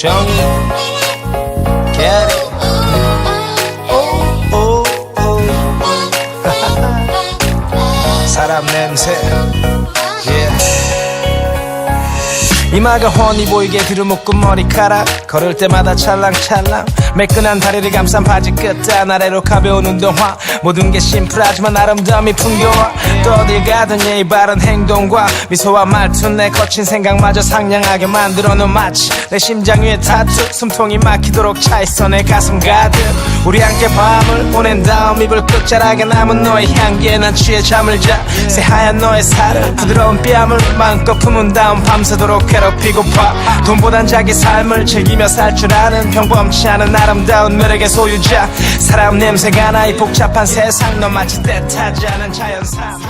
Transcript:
정이 Get it 사람 냄새 yeah. 이마가 훤히 보이게 뒤로 묶은 머리카락. 걸을 때마다 찰랑찰랑 매끈한 다리를 감싼 바지 끝단 아래로 가벼운 운동화. 모든 게 심플하지만 아름다움이 풍겨와 또 어딜 가든 예의 바른 행동과 미소와 말투 내 거친 생각마저 상냥하게 만들어놓은 마치 내 심장 위에 타투 숨통이 막히도록 차있어 내 가슴 가득. 우리 함께 밤을 보낸 다음 이불 끝자락에 남은 너의 향기에 난 취해 잠을 자. 새하얀 너의 살을 부드러운 뺨을 마음껏 품은 다음 밤새도록 괴롭히고파 돈보단 자기 삶을 즐기며 살 줄 아는 평범치 않은 아름다운 매력의 소유자. 사람 냄새가 나이 복잡한 세상 넌 마치 때타지 않은 자연산